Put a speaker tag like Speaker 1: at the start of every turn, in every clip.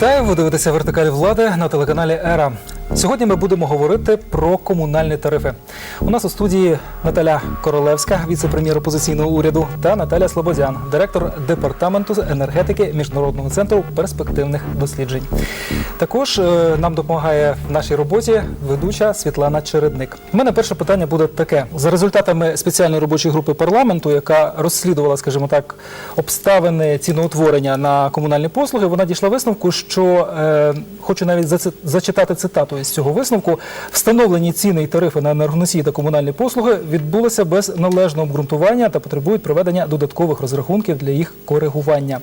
Speaker 1: Вітаю, ви дивитеся вертикаль влади на телеканалі Ера. Сьогодні ми будемо говорити про комунальні тарифи. У нас у студії Наталя Королевська, віце-прем'єр опозиційного уряду, та Наталя Слободян, директор департаменту енергетики Міжнародного центру перспективних досліджень. Також е, нам допомагає в нашій роботі ведуча Світлана Чередник. У мене перше питання буде таке: за результатами спеціальної робочої групи парламенту, яка розслідувала, скажімо так, обставини ціноутворення на комунальні послуги, вона дійшла висновку, що е, хочу навіть зачитати цитату із цього висновку: встановлені ціни і тарифи на енергоносії та комунальні послуги відбулися без належного обґрунтування та потребують проведення додаткових розрахунків для їх коригування.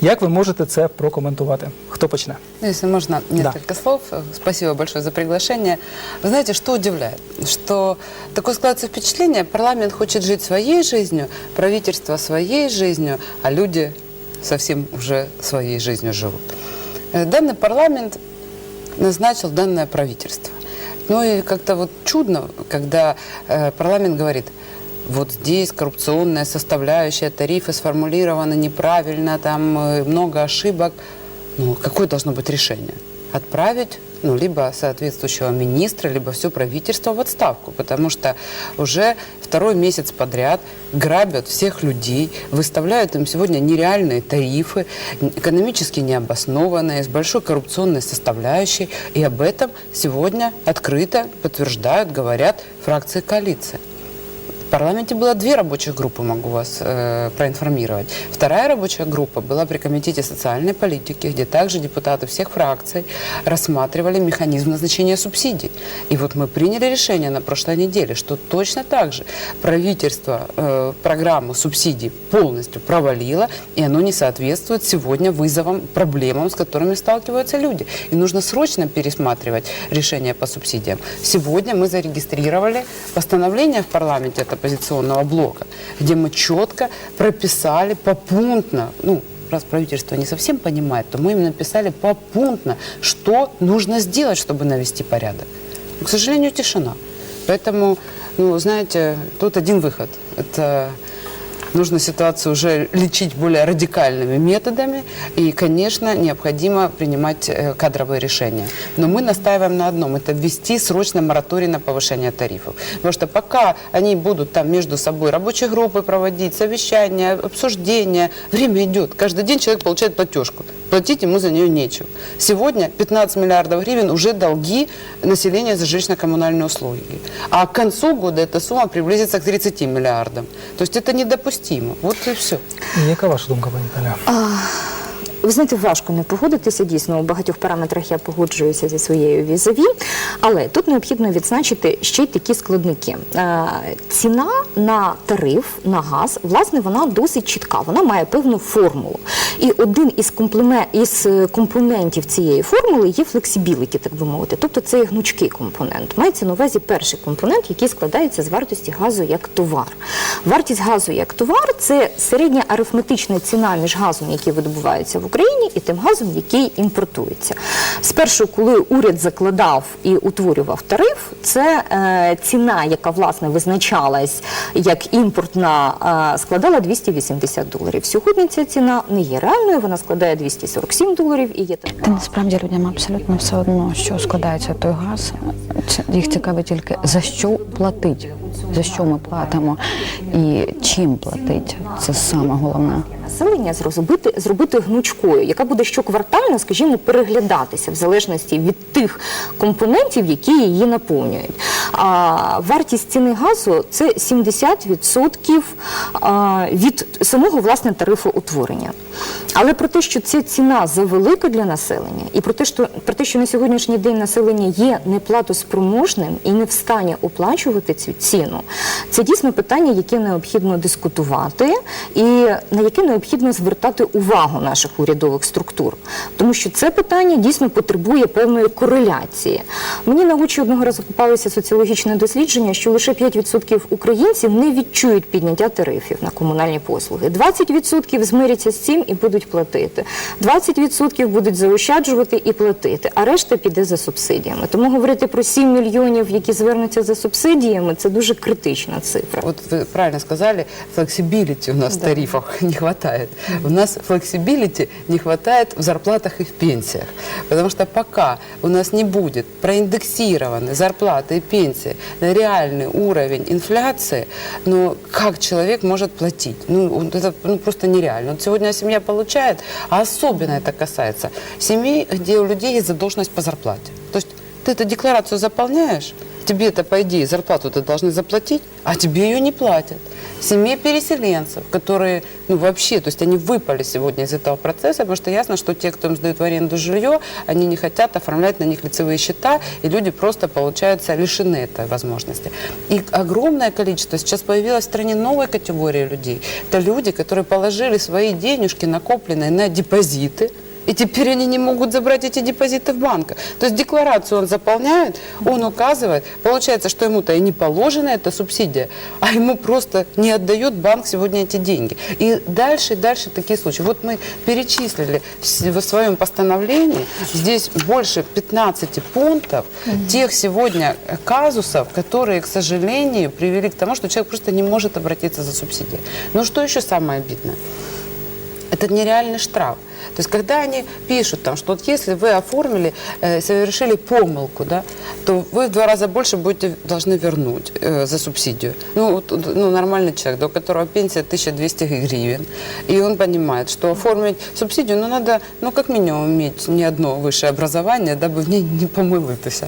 Speaker 1: Як ви можете це прокоментувати? Хто почне?
Speaker 2: Ну, если можно, несколько слов. Э, Спасибо большое за приглашение. Вы знаете, что удивляет? Что такое складывается впечатление, парламент хочет жить своей жизнью, правительство своей жизнью, а люди совсем уже своей жизнью живут. Э, Данный парламент назначил данное правительство. Ну и как-то вот чудно, когда э, парламент говорит, вот здесь коррупционная составляющая, тарифы сформулированы неправильно, там э, много ошибок. Ну, какое должно быть решение? Отправить ну, либо соответствующего министра, либо все правительство в отставку, потому что уже второй месяц подряд грабят всех людей, выставляют им сегодня нереальные тарифы, экономически необоснованные, с большой коррупционной составляющей, и об этом сегодня открыто подтверждают, говорят фракции коалиции. В парламенте было две рабочих группы, могу вас э, проинформировать. Вторая рабочая группа была при Комитете социальной политики, где также депутаты всех фракций рассматривали механизм назначения субсидий. И вот мы приняли решение на прошлой неделе, что точно так же правительство э, программу субсидий полностью провалило, и оно не соответствует сегодня вызовам, проблемам, с которыми сталкиваются люди. И нужно срочно пересматривать решения по субсидиям. Сегодня мы зарегистрировали постановление в парламенте от оппозиционного блока, где мы четко прописали попунктно, ну, раз правительство не совсем понимает, то мы им написали попунктно, что нужно сделать, чтобы навести порядок. Но, к сожалению, тишина. Поэтому, ну, знаете, тут один выход. Это нужно ситуацию уже лечить более радикальными методами. И, конечно, необходимо принимать э, кадровые решения. Но мы настаиваем на одном. Это ввести срочно мораторий на повышение тарифов. Потому что пока они будут там между собой рабочие группы проводить, совещания, обсуждения, время идет. Каждый день человек получает платежку. Платить ему за нее нечего. Сегодня 15 миллиардов гривен уже долги населения за жилищно-коммунальные услуги. А к концу года эта сумма приблизится к 30 миллиардам. То есть это недопустимо. Вот и все.
Speaker 1: Яка ваша думка, пані Наталя?
Speaker 3: ви знаєте, важко не погодитися. Дійсно, у багатьох параметрах я погоджуюся зі своєю візаві, але тут необхідно відзначити ще й такі складники. Е, Ціна на тариф на газ, власне, вона досить чітка. Вона має певну формулу. І один із із е, компонентів цієї формули є флексібіліті, так би мовити. Тобто це є гнучкий компонент. Мається на увазі перший компонент, який складається з вартості газу як товар. Вартість газу як товар це середня арифметична ціна між газом, який видобувається в Україні, і тим газом, який імпортується. Спершу, коли уряд закладав і утворював тариф, це е, ціна, яка власне визначалась як імпортна, е, складала 280 доларів. Сьогодні ця ціна не є реальною, вона складає 247 доларів і є там.
Speaker 4: Та насправді людям абсолютно все одно, що складається той газ. Їх цікавить тільки за що платить, за що ми платимо і чим платить. Це саме головне.
Speaker 3: Населення зробити, зробити гнучкою, яка буде щоквартально, скажімо, переглядатися в залежності від тих компонентів, які її наповнюють. А вартість ціни газу це 70% від самого власне тарифу утворення. Але про те, що ця ціна завелика для населення, і про те, що про те, що на сьогоднішній день населення є неплатоспроможним і не в стані оплачувати цю ціну, це дійсно питання, яке необхідно дискутувати, і на яке необхідно звертати увагу наших урядових структур, тому що це питання дійсно потребує певної кореляції. Мені на очі одного разу попалося соціологічне дослідження, що лише 5% українців не відчують підняття тарифів на комунальні послуги. 20% змиряться з цим і будуть платити. 20% будуть заощаджувати і платити, а решта піде за субсидіями. Тому говорити про 7 мільйонів, які звернуться за субсидіями, це дуже критична цифра.
Speaker 2: Вот вы правильно сказали, флексибилити у нас в тарифах не хватает. У нас флексибилити не хватает в зарплатах и в пенсиях. Потому что пока у нас не будет проиндексированы зарплаты и пенсии на реальный уровень инфляции, ну как человек может платить? Ну он- это ну, просто нереально. Вот сегодня семья получает, а особенно это касается семей, где у людей есть задолженность по зарплате. То есть ты эту декларацию заполняешь, тебе это, по идее, зарплату ты должны заплатить, а тебе ее не платят. Семьи переселенцев, которые, ну, вообще, то есть они выпали сегодня из этого процесса, потому что ясно, что те, кто им сдают в аренду жилье, они не хотят оформлять на них лицевые счета, и люди просто, получается, лишены этой возможности. И огромное количество, сейчас появилась в стране новая категория людей. Это люди, которые положили свои денежки, накопленные на депозиты, и теперь они не могут забрать эти депозиты в банках. То есть декларацию он заполняет, он указывает. Получается, что ему-то и не положена эта субсидия, а ему просто не отдает банк сегодня эти деньги. И дальше и дальше такие случаи. Вот мы перечислили в своем постановлении, здесь больше 15 пунктов тех сегодня казусов, которые, к сожалению, привели к тому, что человек просто не может обратиться за субсидией. Но что еще самое обидное? Это нереальный штраф. То есть, когда они пишут там, что вот если вы оформили, э, совершили помылку, да, то вы в два раза больше будете должны вернуть э, за субсидию. Ну, вот, ну, нормальный человек, у которого пенсия 1200 гривен, и он понимает, что оформить субсидию, ну, надо, ну, как минимум, иметь не одно высшее образование, дабы в ней не помылитися.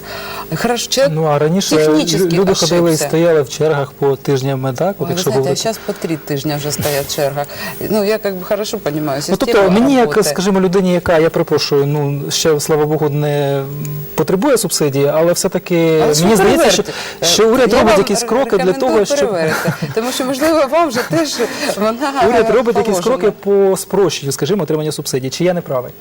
Speaker 2: Хорошо, человек
Speaker 1: Ну а раніше
Speaker 2: технически
Speaker 1: лю- люди ходили і
Speaker 2: ошибся.
Speaker 1: стояли в чергах по тижнями, так?
Speaker 2: Ой,
Speaker 1: От
Speaker 2: вы
Speaker 1: якщо
Speaker 2: знаете,
Speaker 1: були
Speaker 2: а сейчас по три тижня вже стоять черга. Ну, я как бы хорошо понимаю,
Speaker 1: Ну, тобто мені, як скажімо, людині, яка я перепрошую, ну ще слава Богу, не потребує субсидії, але все-таки
Speaker 2: Але
Speaker 1: мені здається, що, що уряд
Speaker 2: Я
Speaker 1: робить якісь кроки для того, щоб
Speaker 2: тому що можливо вам вже теж вона
Speaker 1: уряд робить якісь кроки по спрощенню, скажімо, отримання субсидій. Чи я не правий?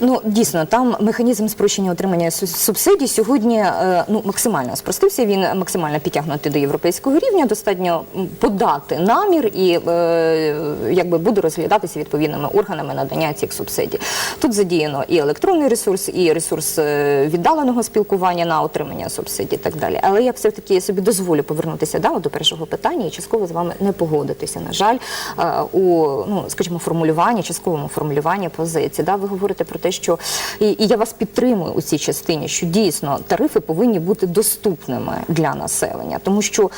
Speaker 3: Ну дійсно, там механізм спрощення отримання субсидій сьогодні е, ну максимально спростився. Він максимально підтягнутий до європейського рівня. Достатньо подати намір і е, якби буде розглядатися відповідними органами надання цих субсидій. Тут задіяно і електронний ресурс, і ресурс е, віддаленого спілкування на отримання субсидій, і так далі. Але я все таки собі дозволю повернутися да, до першого питання і частково з вами не погодитися. На жаль, е, у ну скажімо, формулюванні, частковому формулюванні позиції. Да, ви говорите про те, що і, і я вас підтримую у цій частині, що дійсно тарифи повинні бути доступними для населення, тому що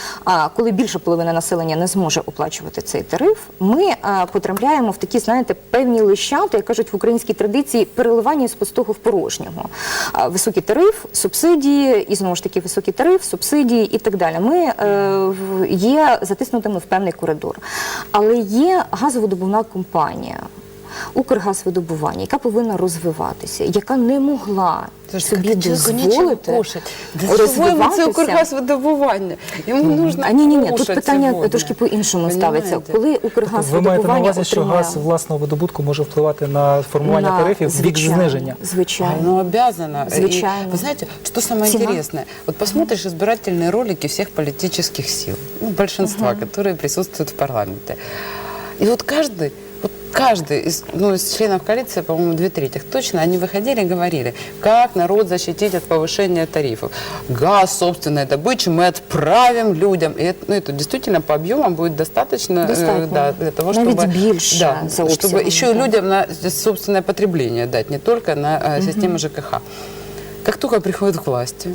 Speaker 3: коли більша половина населення не зможе оплачувати цей тариф, ми потрапляємо в такі, знаєте, певні лищата, як кажуть в українській традиції, переливання з пустого в порожнього. Високий тариф, субсидії, і знову ж таки високий тариф, субсидії і так далі. Ми е, є затиснутими в певний коридор. Але є газоводобувна компанія. Укргазвидобування, яка повинна розвиватися, яка не могла
Speaker 2: Слушай,
Speaker 3: собі
Speaker 2: как человеку нечего
Speaker 3: дозволити
Speaker 2: кушать. Да чего ему це
Speaker 3: розвиватися.
Speaker 2: Укргазвидобування? Йому нужно
Speaker 3: А ні, ні, ні, тут
Speaker 2: кушать
Speaker 3: питання
Speaker 2: сьогодні.
Speaker 3: трошки по-іншому
Speaker 2: Понимаєте?
Speaker 3: ставиться. Коли
Speaker 1: Ви маєте на
Speaker 3: Укргазвидобування
Speaker 1: увазі, що
Speaker 3: отримає
Speaker 1: газ власного видобутку може впливати на формування
Speaker 3: на-
Speaker 1: тарифів в бік
Speaker 3: звичайно,
Speaker 1: зниження?
Speaker 3: Звичайно.
Speaker 2: Оно обязано.
Speaker 3: Звичайно.
Speaker 2: И, вы знаете, что самое
Speaker 3: Цена.
Speaker 2: интересное? Вот посмотришь избирательные ролики всех политических сил, ну, большинства, которые присутствуют в парламенте. И вот каждый, вот каждый из, ну, из членов коалиции, по-моему, две трети точно, они выходили и говорили, как народ защитить от повышения тарифов. Газ собственной добычи мы отправим людям. И это, ну, это действительно по объемам будет достаточно, э,
Speaker 3: Достатньо.
Speaker 2: да, для того,
Speaker 3: Навіть
Speaker 2: чтобы,
Speaker 3: більше
Speaker 2: да,
Speaker 3: за
Speaker 2: чтобы еще
Speaker 3: да.
Speaker 2: людям на собственное потребление дать, не только на э, систему ЖКХ. Как только приходит к власти,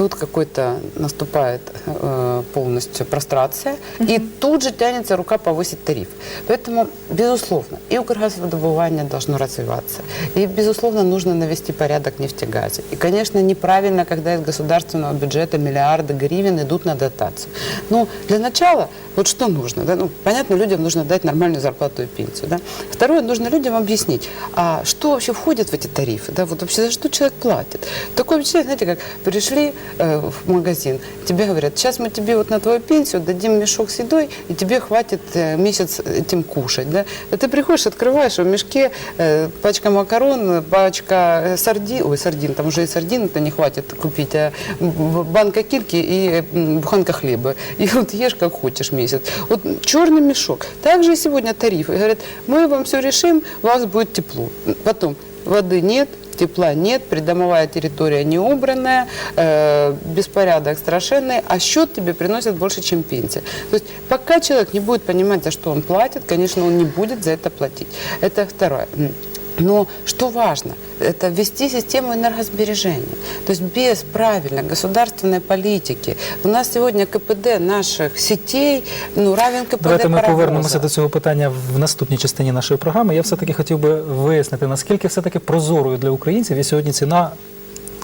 Speaker 2: тут какой-то наступает э, полностью прострация, и тут же тянется рука повысить тариф. Поэтому, безусловно, и Укргазвидобывание должно развиваться, и, безусловно, нужно навести порядок в нефтегазе. И, конечно, неправильно, когда из государственного бюджета миллиарды гривен идут на дотацию. Но для начала, вот что нужно? Да? Ну, понятно, людям нужно дать нормальную зарплату и пенсию. Да? Второе, нужно людям объяснить, а что вообще входит в эти тарифы? Да? Вот вообще за что человек платит? Такое впечатление, знаете, как пришли э, в магазин, тебе говорят, сейчас мы тебе вот на твою пенсию дадим мешок с едой, и тебе хватит э, месяц этим кушать. Да? А ты приходишь, открываешь, а в мешке э, пачка макарон, пачка э, сардин, ой, сардин, там уже и сардин-то не хватит купить, а м, банка кильки и м, буханка хлеба. И вот ешь как хочешь месяц. Вот черный мешок. Также и сегодня тарифы. Говорят, мы вам все решим, у вас будет тепло. Потом воды нет, тепла нет, придомовая территория не убранная, э, беспорядок страшенный, а счет тебе приносит больше, чем пенсия. То есть пока человек не будет понимать, за что он платит, конечно, он не будет за это платить. Это второе. Но что важно, это ввести систему энергосбережения. То есть без правильной государственной политики. У нас сегодня КПД наших сетей ну, равен КПД
Speaker 1: Давайте ми
Speaker 2: паровоза.
Speaker 1: повернемося до цього питання в наступній частині нашої програми. Я все-таки хотів би вияснити, наскільки все-таки прозорою для українців є сьогодні ціна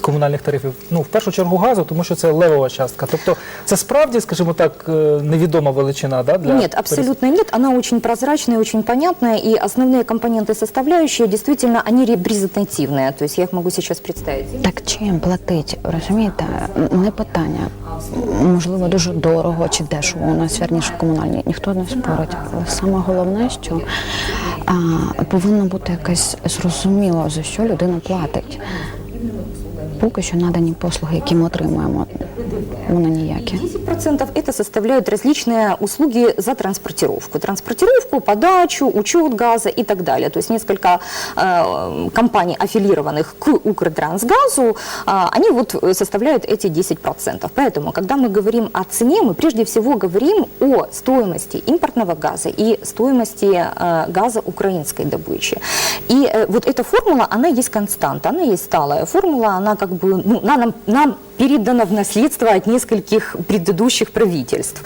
Speaker 1: комунальних тарифів. Ну, в першу чергу газу, тому що це левова частка. Тобто це справді, скажімо так, е, невідома величина да, для
Speaker 3: Нет, абсолютно нет. Она очень прозрачная, очень понятная, и основные компоненты составляющие действительно они репрезентативные. То есть я их могу сейчас представить.
Speaker 4: Так чим платить, розумієте? Не питання. Можливо, дуже дорого чи дешево у нас вірніше комунальні. Ніхто не спорить. Але саме головне, що а, повинно бути якесь зрозуміло, за що людина платить. Поки що надані послуги, які ми отримуємо, ніякі.
Speaker 3: 10% это составляют различные услуги за транспортировку. Транспортировку, подачу, учет газа и так далее. То есть несколько э, компаний, аффилированных к Укртрансгазу, а, они вот э, составляют эти 10%. Поэтому, когда мы говорим о цене, мы прежде всего говорим о стоимости импортного газа и стоимости э, газа украинской добычи. И э, вот эта формула, она есть константа, она есть сталая формула, она как бы ну, на- нам, нам передана в наследство от нескольких предыдущих правительств.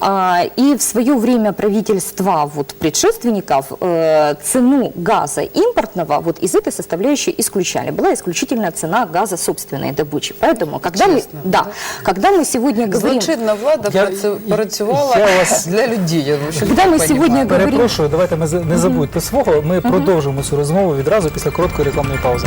Speaker 3: А, И в свое время правительства вот, предшественников э, цену газа импортного вот из этой составляющей исключали. Была исключительно цена газа собственной добычи. Поэтому, когда мы,
Speaker 2: Честно,
Speaker 3: да, когда мы сегодня говорим...
Speaker 2: Злочинна влада
Speaker 1: Я-
Speaker 2: працю- працювала
Speaker 1: я вас-
Speaker 2: для людей. я думаю, щоб
Speaker 3: Когда
Speaker 2: ви
Speaker 3: ми сьогодні
Speaker 2: понімали.
Speaker 3: говоримо-
Speaker 1: Перепрошую, давайте ми з- не забудьте свого. Ми продовжимо цю розмову відразу після короткої рекламної паузи.